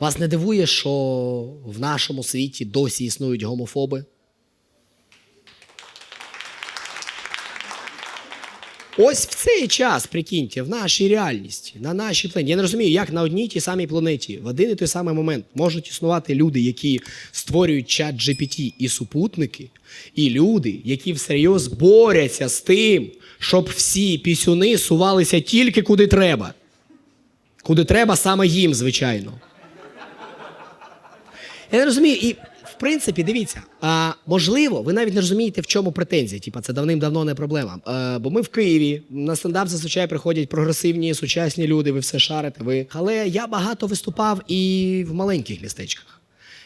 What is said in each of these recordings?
Вас не дивує, що в нашому світі досі існують гомофоби? Ось в цей час, прикиньте, в нашій реальності, на нашій планеті. Я не розумію, як на одній тій самій планеті в один і той самий момент можуть існувати люди, які створюють чат GPT і супутники, і люди, які всерйоз борються з тим, щоб всі пісюни сувалися тільки куди треба. Куди треба саме їм, звичайно. Я не розумію, і в принципі, дивіться, а, можливо, ви навіть не розумієте, в чому претензія. Типа, це давним-давно не проблема. А, бо ми в Києві, на стендап зазвичай приходять прогресивні, сучасні люди, ви все шарите. Ви. Але я багато виступав і в маленьких містечках.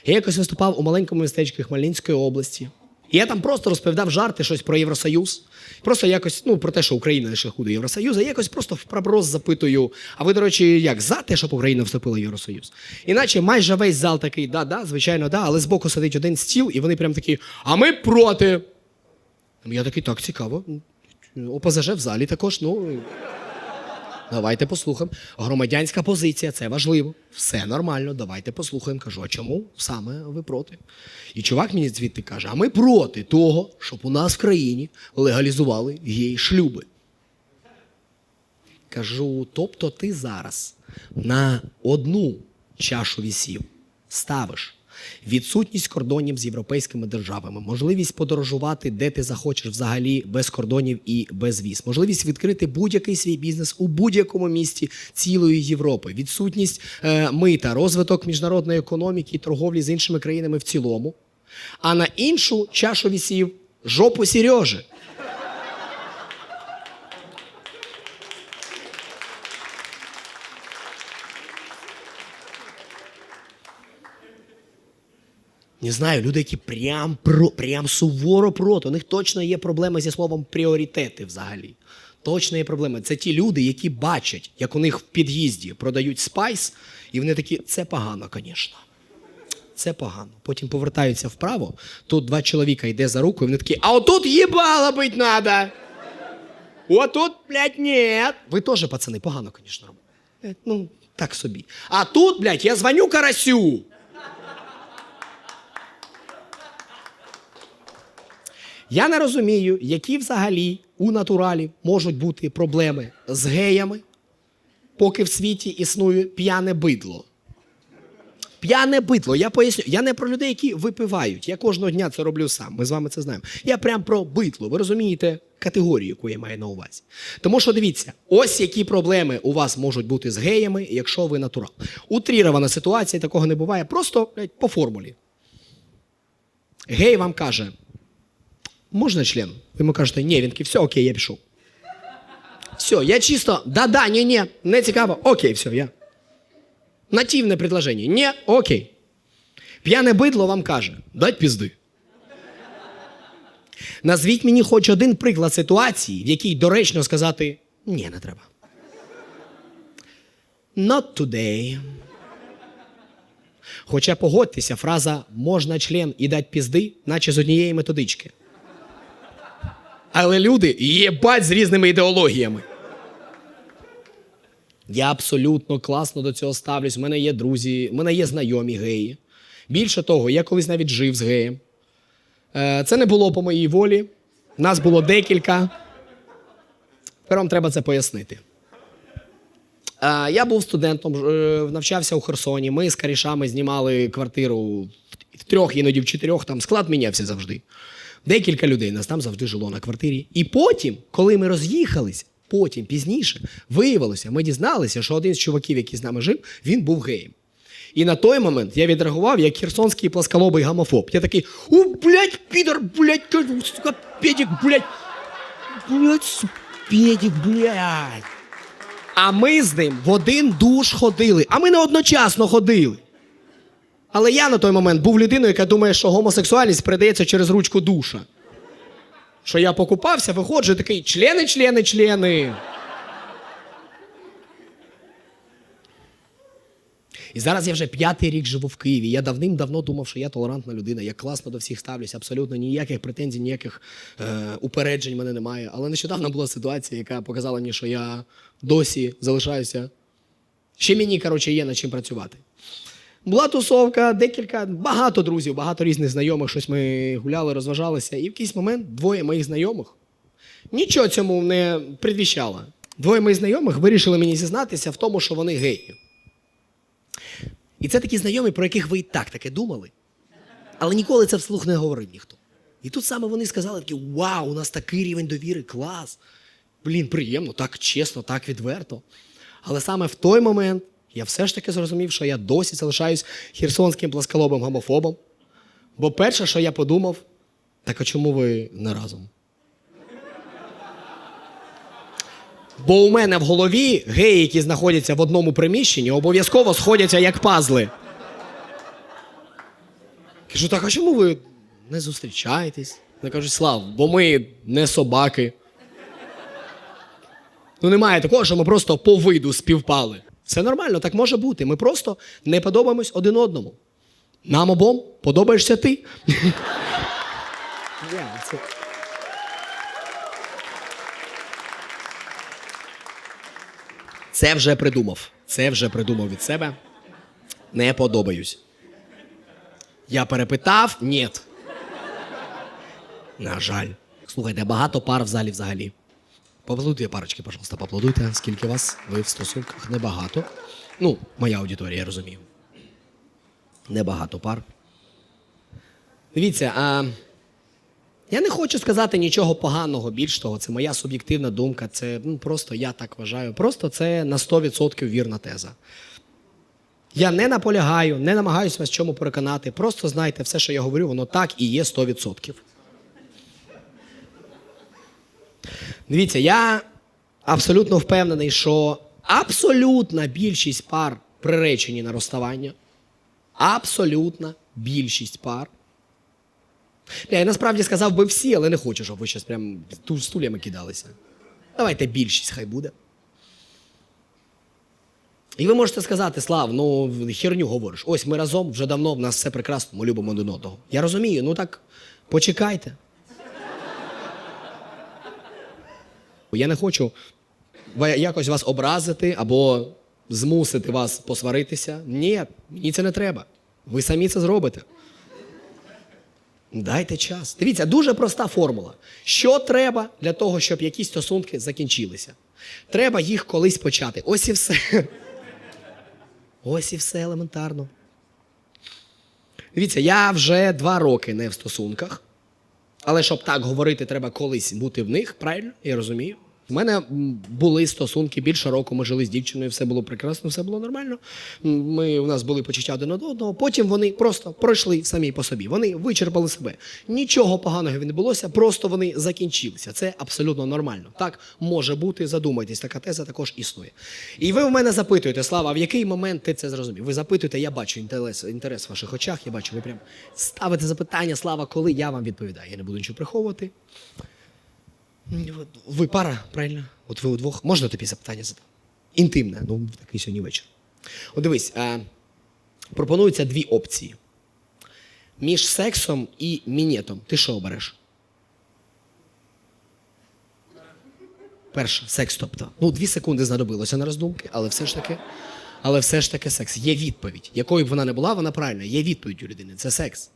Я якось виступав у маленькому містечку Хмельницької області. І я там просто розповідав жарти щось про Євросоюз. Просто якось, ну, про те, що Україна на шляху Євросоюзу, якось просто в проброс запитую. А ви, до речі, як за те, щоб Україна вступила в Євросоюз? Іначе майже весь зал такий, да, да, звичайно, да, але збоку сидить один стіл, і вони прям такі, а ми проти. Я такий, так, цікаво. ОПЗЖ в залі також, ну. Давайте послухаємо. Громадянська позиція це важливо. Все нормально, давайте послухаємо. Кажу, а чому саме ви проти? І чувак мені звідти каже: а ми проти того, щоб у нас в країні легалізували гей шлюби. Кажу, тобто ти зараз на одну чашу вісів ставиш відсутність кордонів з європейськими державами, можливість подорожувати, де ти захочеш взагалі без кордонів і без віз, можливість відкрити будь-який свій бізнес у будь-якому місті цілої Європи, відсутність е, мита, розвиток міжнародної економіки і торговлі з іншими країнами в цілому. А на іншу чашу вісів жопу Сережи. Не знаю, люди, які прям про прям суворо проти. У них точно є проблеми зі словом пріоритети взагалі. Точно є проблеми. Це ті люди, які бачать, як у них в під'їзді продають спайс, і вони такі, це погано, звісно. Це погано. Потім повертаються вправо. Тут два чоловіка йде за руку, і вони такі, а отут їбало бить надо. Отут, блядь, ні. Ви теж, пацани, погано, звісно, робите. Ну, так собі. А тут, блядь, я дзвоню карасю. Я не розумію, які взагалі у натуралі можуть бути проблеми з геями, поки в світі існує п'яне бидло. П'яне бидло, я поясню. Я не про людей, які випивають. Я кожного дня це роблю сам. Ми з вами це знаємо. Я прям про бидло. Ви розумієте категорію, яку я маю на увазі. Тому що дивіться, ось які проблеми у вас можуть бути з геями, якщо ви натурал. Утрірована ситуація, такого не буває. Просто блядь, по формулі. Гей вам каже: можна член? Ви йому кажете, ні, він такий, все, окей, я пішов. Все, я чисто, да-да, ні, ні, не цікаво, окей, все, я. Нативне предложення. Ні, окей. П'яне бидло вам каже, дать пізди. Назвіть мені хоч один приклад ситуації, в якій доречно сказати ні, не треба. Not today. Хоча погодьтеся, фраза можна член і дать пізди, наче з однієї методички. Але люди єбать з різними ідеологіями. Я абсолютно класно до цього ставлюсь. У мене є друзі, в мене є знайомі геї. Більше того, я колись навіть жив з геєм. Е, Це не було по моїй волі. Нас було декілька. Тепер вам треба це пояснити. Е, Я був студентом, е, навчався у Херсоні. Ми з корішами знімали квартиру в трьох, іноді в чотирьох, там склад мінявся завжди. Декілька людей нас там завжди жило на квартирі. І потім, коли ми роз'їхались, потім пізніше виявилося, ми дізналися, що один з чуваків, який з нами жив, він був геєм. І на той момент я відреагував як херсонський пласколобий гомофоб. Я такий: о, блядь, підар, блядь, сука, педик, блядь, блядь, педик, блядь. А ми з ним в один душ ходили, а ми не одночасно ходили. Але я на той момент був людиною, яка думає, що гомосексуальність передається через ручку душа. Що я покупався, виходжу, такий члени, члени, члени. І зараз я вже п'ятий рік живу в Києві. Я давним-давно думав, що я толерантна людина, я класно до всіх ставлюся, абсолютно ніяких претензій, ніяких е, упереджень мене немає. Але нещодавно була ситуація, яка показала мені, що я досі залишаюся. Ще мені, коротше, є над чим працювати. Була тусовка, декілька, багато друзів, багато різних знайомих. Щось ми гуляли, розважалися. І в якийсь момент двоє моїх знайомих нічого цьому не предвіщало. Двоє моїх знайомих вирішили мені зізнатися в тому, що вони геї. І це такі знайомі, про яких ви і так таке думали, але ніколи це вслух не говорив ніхто. І тут саме вони сказали такі: Вау, у нас такий рівень довіри, клас! Блін, приємно, так чесно, так відверто. Але саме в той момент я все ж таки зрозумів, що я досі залишаюсь херсонським пласколобим гомофобом. Бо перше, що я подумав, так а чому ви не разом? Бо у мене в голові геї, які знаходяться в одному приміщенні, обов'язково сходяться як пазли. Кажу, так а чому ви не зустрічаєтесь? Вони кажуть, Слав, бо ми не собаки. Ну, немає такого, що ми просто по виду співпали. Все нормально, так може бути. Ми просто не подобаємось один одному. Нам обом подобаєшся ти. Це- Це вже придумав. Це вже придумав від себе. Не подобаюсь. Я перепитав? Ні. На жаль. Слухайте, багато пар в залі взагалі. Поаплодуйте парочки, пожалуйста, поаплодуйте. Скільки вас? Ви в стосунках? Небагато. Ну, моя аудиторія, я розумію. Небагато пар. Дивіться, а я не хочу сказати нічого поганого, більш того, це моя суб'єктивна думка. Це ну, просто я так вважаю. Просто це на 100% вірна теза. Я не наполягаю, не намагаюся вас чому переконати. Просто знайте, все, що я говорю, воно так і є 100%. Дивіться, я абсолютно впевнений, що абсолютна більшість пар приречені на розставання. Абсолютна більшість пар. Я насправді сказав би всі, але не хочу, щоб ви щось прям ту стульями кидалися. Давайте більшість хай буде. І ви можете сказати, Слав, ну херню говориш. Ось ми разом вже давно, в нас все прекрасно, ми любимо один одного. Я розумію, ну так почекайте. Я не хочу якось вас образити або змусити вас посваритися. Ні, мені це не треба. Ви самі це зробите. Дайте час. Дивіться, дуже проста формула. Що треба для того, щоб якісь стосунки закінчилися? Треба їх колись почати. Ось і все. Ось і все елементарно. Дивіться, я вже два роки не в стосунках. Але щоб так говорити, треба колись бути в них, правильно? Я розумію. У мене були стосунки більше року. Ми жили з дівчиною, все було прекрасно, все було нормально. Ми, у нас були почуття один до одного. Потім вони просто пройшли самі по собі. Вони вичерпали себе. Нічого поганого не відбулося, просто вони закінчилися. Це абсолютно нормально. Так може бути. Задумайтесь, така теза також існує. І ви в мене запитуєте, Слава, в який момент ти це зрозумів? Ви запитуєте, я бачу інтерес, інтерес в ваших очах, я бачу, ви прям ставите запитання, Слава, коли я вам відповідаю. Я не буду нічого приховувати. Ви пара, правильно? От ви удвох. Можна тобі запитання задати? Інтимне, ну такий сьогодні вечір. От дивись, а, пропонуються дві опції. Між сексом і мінетом. Ти що обереш? Перше, секс, тобто. Ну, дві секунди знадобилося на роздумки, але все ж таки. Але все ж таки секс. Є відповідь. Якою б вона не була, вона правильна. Є відповідь у людини. Це секс.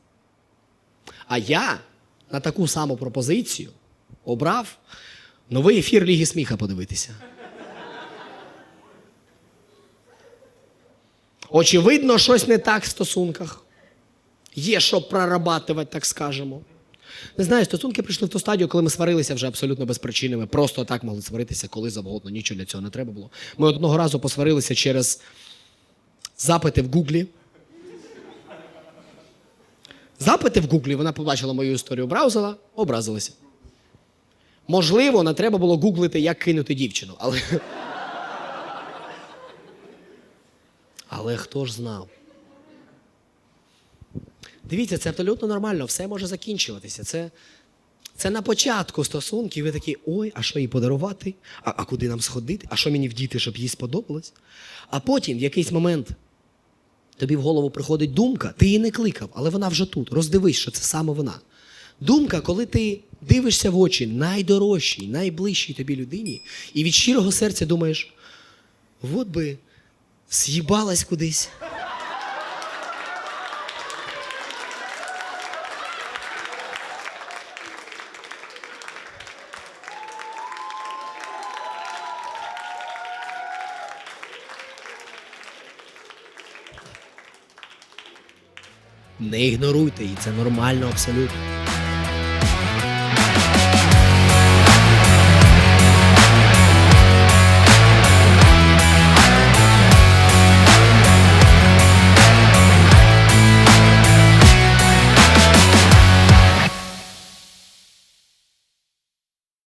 А я на таку саму пропозицію обрав новий ефір Ліги сміха подивитися. Очевидно, щось не так в стосунках. Є що прорабатувати, так скажемо. Не знаю, стосунки прийшли в ту стадію, коли ми сварилися вже абсолютно без причини. Ми просто так могли сваритися, коли завгодно. Нічого для цього не треба було. Ми одного разу посварилися через запити в Гуглі. Запити в Гуглі, вона побачила мою історію, браузила, образилася. Можливо, не треба було гуглити, як кинути дівчину, але. Але хто ж знав? Дивіться, це абсолютно нормально, все може закінчуватися. Це, це на початку стосунків. Ви такі, ой, а що їй подарувати? А, а куди нам сходити? А що мені вдіти, щоб їй сподобалось? А потім, в якийсь момент, тобі в голову приходить думка, ти її не кликав, але вона вже тут. Роздивись, що це саме вона. Думка, коли ти дивишся в очі найдорожчій, найближчій тобі людині, і від щирого серця думаєш, от би з'їбалась кудись. Не ігноруйте її, це нормально абсолютно.